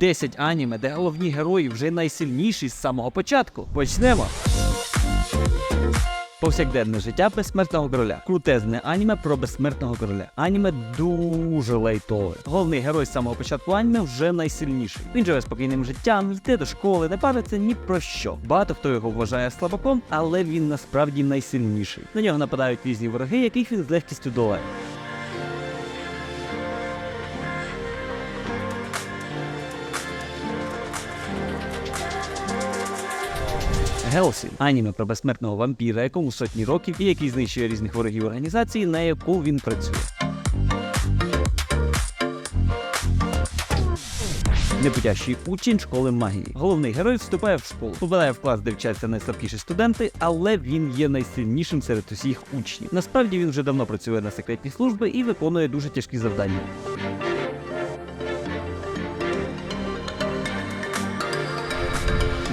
10 аніме, де головні герої вже найсильніші з самого початку. Почнемо. Повсякденне життя безсмертного короля. Крутезне аніме про безсмертного короля. Аніме дуже лайтове. Головний герой з самого початку аніме вже найсильніший. Він живе спокійним життям, йде до школи, не париться ні про що. Багато хто його вважає слабаком, але він насправді найсильніший. На нього нападають різні вороги, яких він з легкістю долає. Гелсі аніме про безсмертного вампіра, якому сотні років і який знищує різних ворогів організації, на яку він працює. Непутящий учень школи магії. Головний герой вступає в школу, попадає в клас, де вчаться найслабкіші студенти, але він є найсильнішим серед усіх учнів. Насправді він вже давно працює на секретні служби і виконує дуже тяжкі завдання.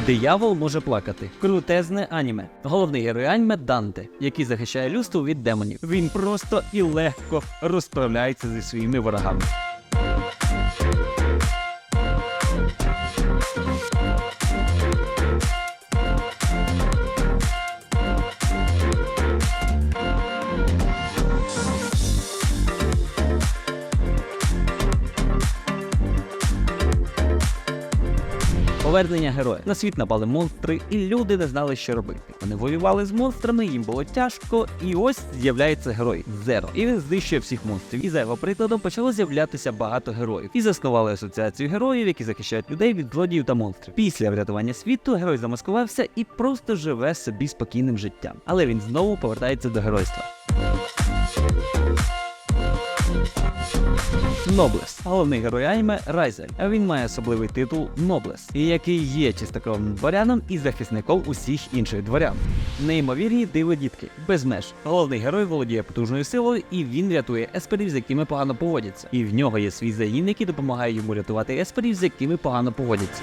Диявол може плакати. Крутезне аніме. Головний герой аніме Данте, який захищає людство від демонів. Він просто і легко розправляється зі своїми ворогами. Повернення героя. На світ напали монстри, і люди не знали, що робити. Вони воювали з монстрами, їм було тяжко, і ось з'являється герой Зеро. І він знищує всіх монстрів. І за його прикладом почало з'являтися багато героїв. І заснували асоціацію героїв, які захищають людей від злодіїв та монстрів. Після врятування світу герой замаскувався і просто живе собі спокійним життям. Але він знову повертається до геройства. Ноблес, головний герой аніме Райзель. А він має особливий титул Ноблес, який є чистокровним дворяном і захисником усіх інших дворян. Неймовірні диво дітки, без меж. Головний герой володіє потужною силою, і він рятує есперів, з якими погано поводяться. І в нього є свій загін, який допомагає йому рятувати есперів, з якими погано поводяться.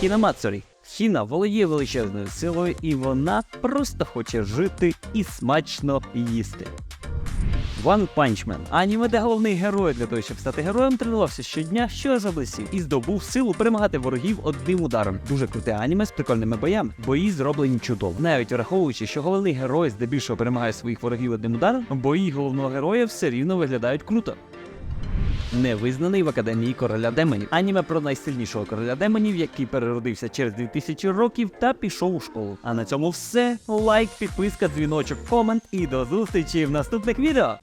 Хінамацурі. Хіна володіє величезною силою, і вона просто хоче жити і смачно їсти. One Punch Man. Аніме, де головний герой для того, щоб стати героєм, тренувався щодня, що за облесів, і здобув силу перемагати ворогів одним ударом. Дуже круте аніме з прикольними боями. Бої зроблені чудово. Навіть враховуючи, що головний герой здебільшого перемагає своїх ворогів одним ударом, бої головного героя все рівно виглядають круто. Невизнаний в академії короля демонів. Аніме про найсильнішого короля демонів, який переродився через 2000 років та пішов у школу. А на цьому все. Лайк, підписка, дзвіночок, комент і до зустрічі в наступних відео.